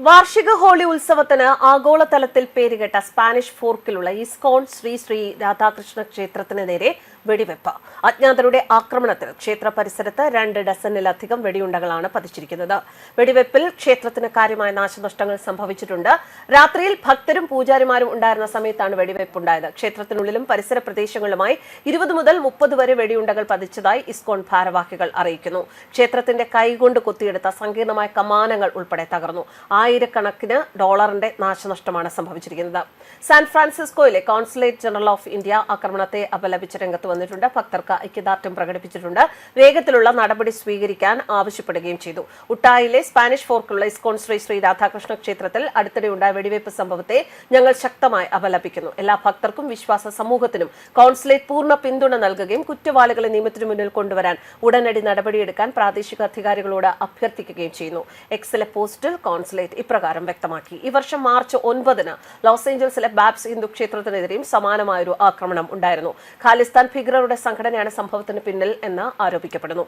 വാർഷിക ഹോളി ഉത്സവത്തിന് ആഗോളതലത്തിൽ പേരുകെട്ട സ്പാനിഷ് ഫോർക്കിലുള്ള ഇസ്കോൺ ശ്രീ ശ്രീ രാധാകൃഷ്ണ ക്ഷേത്രത്തിന് നേരെ വെടിവെപ്പ്. അജ്ഞാതരുടെ ആക്രമണത്തിൽ ക്ഷേത്ര പരിസരത്ത് രണ്ട് ഡസനിലധികം വെടിയുണ്ടകളാണ് പതിച്ചിരിക്കുന്നത്. വെടിവെപ്പിൽ ക്ഷേത്രത്തിന് കാര്യമായ നാശനഷ്ടങ്ങൾ സംഭവിച്ചിട്ടുണ്ട്. രാത്രിയിൽ ഭക്തരും പൂജാരിമാരും ഉണ്ടായിരുന്ന സമയത്താണ് വെടിവെപ്പുണ്ടായത്. ക്ഷേത്രത്തിനുള്ളിലും പരിസര പ്രദേശങ്ങളിലുമായി ഇരുപത് മുതൽ മുപ്പത് വരെ വെടിയുണ്ടകൾ പതിച്ചതായി ഇസ്കോൺ ഭാരവാഹികൾ അറിയിക്കുന്നു. ക്ഷേത്രത്തിന്റെ കൈകൊണ്ട് കൊത്തിയെടുത്ത സങ്കീർണമായ കമാനങ്ങൾ ഉൾപ്പെടെ തകർന്നു. ആയിരക്കണക്കിന് ഡോളറിന്റെ നാശനഷ്ടമാണ് സംഭവിച്ചിരിക്കുന്നത്. സാൻ ഫ്രാൻസിസ്കോയിലെ കോൺസുലേറ്റ് ജനറൽ ഓഫ് ഇന്ത്യ ആക്രമണത്തെ അപലപിച്ച രംഗത്ത് വന്നിട്ടുണ്ട്. ഭക്തർക്ക് ഐക്യദാർഢ്യം പ്രകടിപ്പിച്ചിട്ടുണ്ട്. വേഗത്തിലുള്ള നടപടി സ്വീകരിക്കാൻ ആവശ്യപ്പെടുകയും ചെയ്തു. ഉട്ടായിലെ സ്പാനിഷ് ഫോർക്കുള്ള ഇസ്കോൺ ശ്രീ ശ്രീ രാധാകൃഷ്ണ ക്ഷേത്രത്തിൽ അടുത്തിടെ ഉണ്ടായ വെടിവയ്പ് സംഭവത്തെ ഞങ്ങൾ ശക്തമായി അപലപിക്കുന്നു. എല്ലാ ഭക്തർക്കും വിശ്വാസ സമൂഹത്തിനും കോൺസുലേറ്റ് പൂർണ പിന്തുണ നൽകുകയും കുറ്റവാളികളെ നിയമത്തിനു മുന്നിൽ കൊണ്ടുവരാൻ ഉടനടി നടപടിയെടുക്കാൻ പ്രാദേശിക അധികാരികളോട് അഭ്യർത്ഥിക്കുകയും ചെയ്യുന്നു. എക്സിലെ പോസ്റ്റിൽ കോൺസുലേറ്റ് ഇപ്രകാരം വ്യക്തമാക്കി. ഈ വർഷം മാർച്ച് ഒൻപതിന് ലോസ് ഏഞ്ചൽസിലെ ബാബ്സ് ഹിന്ദു ക്ഷേത്രത്തിനെതിരെയും സമാനമായൊരു ആക്രമണം ഉണ്ടായിരുന്നു. ഖാലിസ്ഥാൻ ഭീകരരുടെ സംഘടനയാണ് സംഭവത്തിന് പിന്നിൽ എന്ന് ആരോപിക്കപ്പെടുന്നു.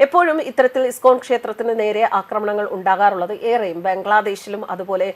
എപ്പോഴും ഇത്തരത്തിൽ ഇസ്കോൺ ക്ഷേത്രത്തിന് നേരെ ആക്രമണങ്ങൾ ഉണ്ടാകാറുള്ളത് ഏറെയും ബംഗ്ലാദേശിലും അതുപോലെ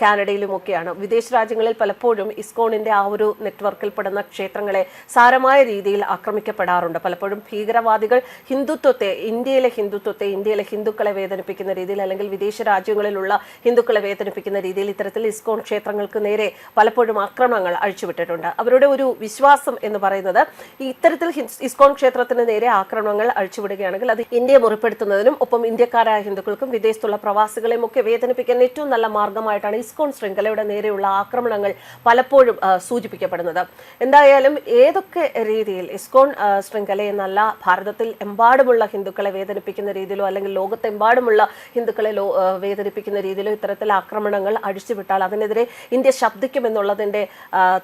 കാനഡയിലും ഒക്കെയാണ് വിദേശ രാജ്യങ്ങളിൽ പലപ്പോഴും ഇസ്കോണിന്റെ ആ ഒരു നെറ്റ്വർക്കിൽ പെടുന്ന ക്ഷേത്രങ്ങളെ സാരമായ രീതിയിൽ ആക്രമിക്കപ്പെടാറുണ്ട്. പലപ്പോഴും ഭീകരവാദികൾ ഹിന്ദുത്വത്തെ ഇന്ത്യയിലെ ഹിന്ദുത്വത്തെ ഇന്ത്യയിലെ ഹിന്ദുക്കളെ വേദനിപ്പിക്കുന്ന രീതിയിൽ അല്ലെങ്കിൽ വിദേശ രാജ്യങ്ങളിലുള്ള ഹിന്ദുക്കളെ വേദനിപ്പിക്കുന്ന രീതിയിൽ ഇത്തരത്തിൽ ഇസ്കോൺ ക്ഷേത്രങ്ങൾക്ക് നേരെ പലപ്പോഴും ആക്രമണങ്ങൾ അഴിച്ചുവിട്ടിട്ടുണ്ട്. അവരുടെ ഒരു വിശ്വാസം എന്ന് പറയുന്നത് ഇത്തരത്തിൽ ഇസ്കോൺ ക്ഷേത്രത്തിന് നേരെ ആക്രമണങ്ങൾ അഴിച്ചുവിടുകയാണെങ്കിൽ അത് ഇന്ത്യയെ മുറിപ്പെടുത്തുന്നതിനും ഒപ്പം ഇന്ത്യക്കാരായ ഹിന്ദുക്കൾക്കും വിദേശത്തുള്ള പ്രവാസികളെയും ഒക്കെ വേദനിപ്പിക്കാൻ ഏറ്റവും നല്ല മാർഗമായിട്ടാണ് ഇസ്കോൺ ശൃംഖലയുടെ നേരെയുള്ള ആക്രമണങ്ങൾ പലപ്പോഴും സൂചിപ്പിക്കപ്പെടുന്നത്. എന്തായാലും ഏതൊക്കെ രീതിയിൽ ഇസ്കോൺ ശൃംഖലയെ ശൃംഖല എന്നല്ല ഭാരതത്തിൽ എമ്പാടുമുള്ള ഹിന്ദുക്കളെ വേദനിപ്പിക്കുന്ന രീതിയിലോ അല്ലെങ്കിൽ ലോകത്തെമ്പാടുമുള്ള ഹിന്ദുക്കളെ വേദനിപ്പിക്കുന്ന രീതിയിലോ ഇത്തരത്തിൽ ആക്രമണങ്ങൾ അഴിച്ചുവിട്ടാൽ അതിനെതിരെ ഇന്ത്യ ശബ്ദിക്കുമെന്നുള്ളതിന്റെ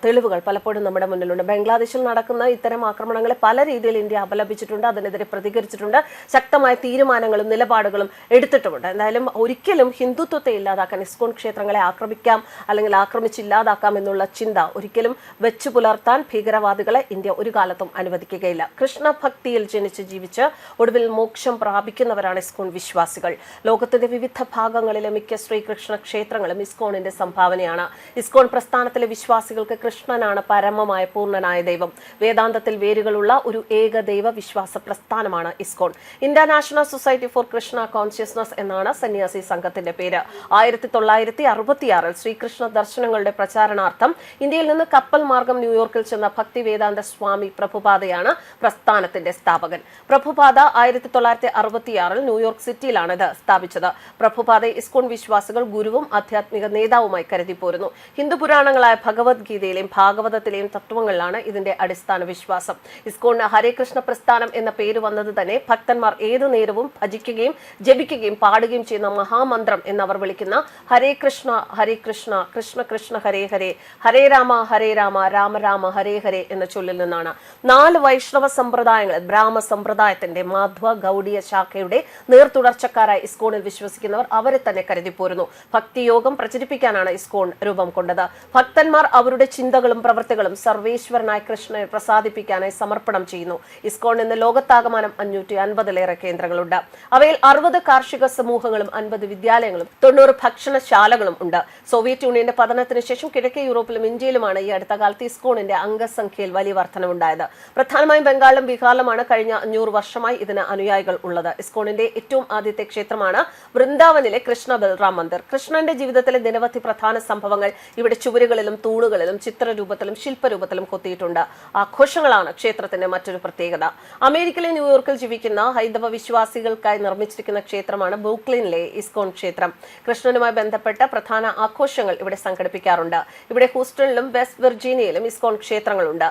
തെളിവുകൾ പലപ്പോഴും നമ്മുടെ മുന്നിലുണ്ട്. ബംഗ്ലാദേശിൽ നടക്കുന്ന ഇത്തരം ആക്രമണങ്ങളെ പല രീതിയിൽ ഇന്ത്യ അപലപിച്ചിട്ടുണ്ട് അതിനെതിരെ പ്രതികരിച്ചിട്ടുണ്ട്. ശക്തമായ തീരുമാനങ്ങളും നിലപാടുകളും എടുത്തിട്ടുമുണ്ട്. എന്തായാലും ഒരിക്കലും ഹിന്ദുത്വത്തെ ഇല്ലാതാക്കാൻ ഇസ്കോൺ ക്ഷേത്രങ്ങളെ ആക്രമിക്കാം അല്ലെങ്കിൽ ആക്രമിച്ചില്ലാതാക്കാം എന്നുള്ള ചിന്ത ഒരിക്കലും വെച്ചു പുലർത്താൻ ഭീകരവാദികളെ ഇന്ത്യ ഒരു കാലത്തും അനുവദിക്കുകയില്ല. കൃഷ്ണഭക്തിയിൽ ജനിച്ച് ജീവിച്ച് ഒടുവിൽ മോക്ഷം പ്രാപിക്കുന്നവരാണ് ഇസ്കോൺ വിശ്വാസികൾ. ലോകത്തിന്റെ വിവിധ ഭാഗങ്ങളിലെ മിക്ക ശ്രീകൃഷ്ണ ക്ഷേത്രങ്ങളും ഇസ്കോണിന്റെ സംഭാവനയാണ്. ഇസ്കോൺ പ്രസ്ഥാനത്തിലെ വിശ്വാസികൾക്ക് കൃഷ്ണനാണ് പരമമായ പൂർണനായ ദൈവം. വേദാന്തത്തിൽ വേരുകളുള്ള ഒരു ഏകദൈവ വിശ്വാസ പ്രസ്ഥാനമാണ് ISKCON. International society for Krishna consciousness എന്നാണ് സന്യാസി സംഘത്തിന്റെ പേര്. ആയിരത്തി തൊള്ളായിരത്തി അറുപത്തിയാറിൽ ശ്രീകൃഷ്ണ ദർശനങ്ങളുടെ പ്രചാരണാർത്ഥം ഇന്ത്യയിൽ നിന്ന് കപ്പൽ മാർഗം ന്യൂയോർക്കിൽ ചെന്ന ഭക്തി വേദാന്ത സ്വാമി പ്രഭുപാദയാണ് പ്രസ്ഥാനത്തിന്റെ സ്ഥാപകൻ. പ്രഭുപാദ ആയിരത്തി തൊള്ളായിരത്തി അറുപത്തിയാറിൽ ന്യൂയോർക്ക് സിറ്റിയിലാണ് ഇത് സ്ഥാപിച്ചത്. പ്രഭുപാദ ഇസ്കോൺ വിശ്വാസികൾ ഗുരുവും ആധ്യാത്മിക നേതാവുമായി കരുതി പോരുന്നു. ഹിന്ദു പുരാണങ്ങളായ ഭഗവത്ഗീതയിലെയും ഭാഗവതത്തിലെയും തത്വങ്ങളിലാണ് ഇതിന്റെ അടിസ്ഥാന വിശ്വാസം. ഇസ്കോണിന് ഹരേകൃഷ്ണ പ്രസ്ഥാനം എന്ന പേര് വന്നത് തന്നെ ഭക്തന്മാർ ഏതു നേരവും ഭജിക്കുകയും ജപിക്കുകയും പാടുകയും ചെയ്യുന്ന മഹാമന്ത്രം എന്നവർ വിളിക്കുന്ന ഹരേ കൃഷ്ണ ഹരേ കൃഷ്ണ കൃഷ്ണ കൃഷ്ണ ഹരേ ഹരേ ഹരേ രാമ ഹരേ രാമ രാമ രാമ ഹരേ ഹരേ എന്ന ചൊല്ലിൽ നിന്നാണ്. നാല് വൈഷ്ണവ സമ്പ്രദായങ്ങൾ ബ്രാഹ്മ സമ്പ്രദായത്തിന്റെ മാധ്വ ഗൗഡിയ ശാഖയുടെ നേർത്തുടർച്ചക്കാരായി ഇസ്കോണിൽ വിശ്വസിക്കുന്നവർ അവരെ തന്നെ കരുതി പോരുന്നു. ഭക്തിയോഗം പ്രചരിപ്പിക്കാനാണ് ഇസ്കോൺ രൂപം കൊണ്ടത്. ഭക്തന്മാർ അവരുടെ ചിന്തകളും പ്രവൃത്തികളും സർവേശ്വരനായ കൃഷ്ണനെ പ്രസാദിപ്പിക്കാനായി സമർപ്പണം ചെയ്യുന്നു. ഇസ്കോൺ ഇന്ന് ലോകത്താകമാനം അഞ്ഞൂറ്റി അൻപതിലേറെ കേന്ദ്രങ്ങളുണ്ട്. അവയിൽ അറുപത് കാർഷിക സമൂഹങ്ങളും അൻപത് വിദ്യാലയങ്ങളും തൊണ്ണൂറ് ഭക്ഷണശാലകളും ഉണ്ട്. സോവിയറ്റ് യൂണിയന്റെ പതനത്തിന് ശേഷം കിഴക്കേ യൂറോപ്പിലും ഇന്ത്യയിലുമാണ് ഈ അടുത്ത കാലത്ത് ഇസ്കോണിന്റെ അംഗസംഖ്യയിൽ വലിയ വർധനവുണ്ടായത്. പ്രധാനമായും ബംഗാളിലും ബീഹാറിലുമാണ് കഴിഞ്ഞ അഞ്ഞൂറ് വർഷമായി ഇതിന് അനുയായികൾ ഉള്ളത്. ഇസ്കോണിന്റെ ഏറ്റവും ആദ്യത്തെ ക്ഷേത്രമാണ് വൃന്ദാവനിലെ കൃഷ്ണ ബൽറാം മന്ദിർ. കൃഷ്ണന്റെ ജീവിതത്തിലെ നിരവധി പ്രധാന സംഭവങ്ങൾ ഇവിടെ ചുവരുകളിലും തൂണുകളിലും ചിത്രരൂപത്തിലും ശില്പരൂപത്തിലും കൊത്തിയിട്ടുണ്ട്. ആഘോഷങ്ങളാണ് ക്ഷേത്രത്തിന്റെ മറ്റൊരു പ്രത്യേകത. അമേരിക്കയിലെ ന്യൂയോർക്കിൽ ജീവിക്കുന്ന ഹൈന്ദവ വിശ്വാസികൾക്കായി നിർമ്മിച്ചിരിക്കുന്ന ക്ഷേത്രമാണ് ബൂക്ലിനിലെ ഇസ്കോൺ ക്ഷേത്രം. കൃഷ്ണനുമായി ബന്ധപ്പെട്ട പ്രധാന ആഘോഷങ്ങൾ ഇവിടെ സംഘടിപ്പിക്കാറുണ്ട്. ഇവിടെ ഹൂസ്റ്റണിലും വെസ്റ്റ് വിർജീനിയയിലും ഇസ്കോൺ ക്ഷേത്രങ്ങളുണ്ട്.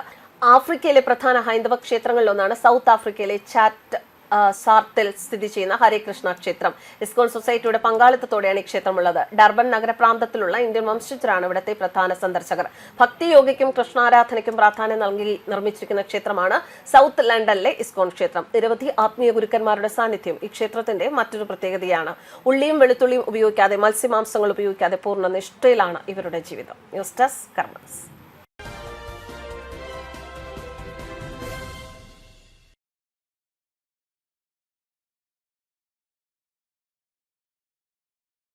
ആഫ്രിക്കയിലെ പ്രധാന ഹൈന്ദവ ക്ഷേത്രങ്ങളിലൊന്നാണ് സൗത്ത് ആഫ്രിക്കയിലെ ചാറ്റ് സാർത്തിൽ സ്ഥിതി ചെയ്യുന്ന ഹരേകൃഷ്ണ ക്ഷേത്രം. ഇസ്കോൺ സൊസൈറ്റിയുടെ പങ്കാളിത്തത്തോടെയാണ് ഈ ക്ഷേത്രമുള്ളത്. ഡർബൻ നഗരപ്രാന്തത്തിലുള്ള ഇന്ത്യൻ വംശജരാണ് ഇവിടുത്തെ പ്രധാന സന്ദർശകർ. ഭക്തിയോഗയ്ക്കും കൃഷ്ണാരാധനയ്ക്കും പ്രാധാന്യം നൽകി നിർമ്മിച്ചിരിക്കുന്ന ക്ഷേത്രമാണ് സൗത്ത് ലണ്ടനിലെ ഇസ്കോൺ ക്ഷേത്രം. നിരവധി ആത്മീയ ഗുരുക്കന്മാരുടെ സാന്നിധ്യം ഈ ക്ഷേത്രത്തിന്റെ മറ്റൊരു പ്രത്യേകതയാണ്. ഉള്ളിയും വെളുത്തുള്ളിയും ഉപയോഗിക്കാതെ മത്സ്യമാംസങ്ങൾ ഉപയോഗിക്കാതെ പൂർണ നിഷ്ഠയിലാണ് ഇവരുടെ ജീവിതം. News desk കർമ്മസ്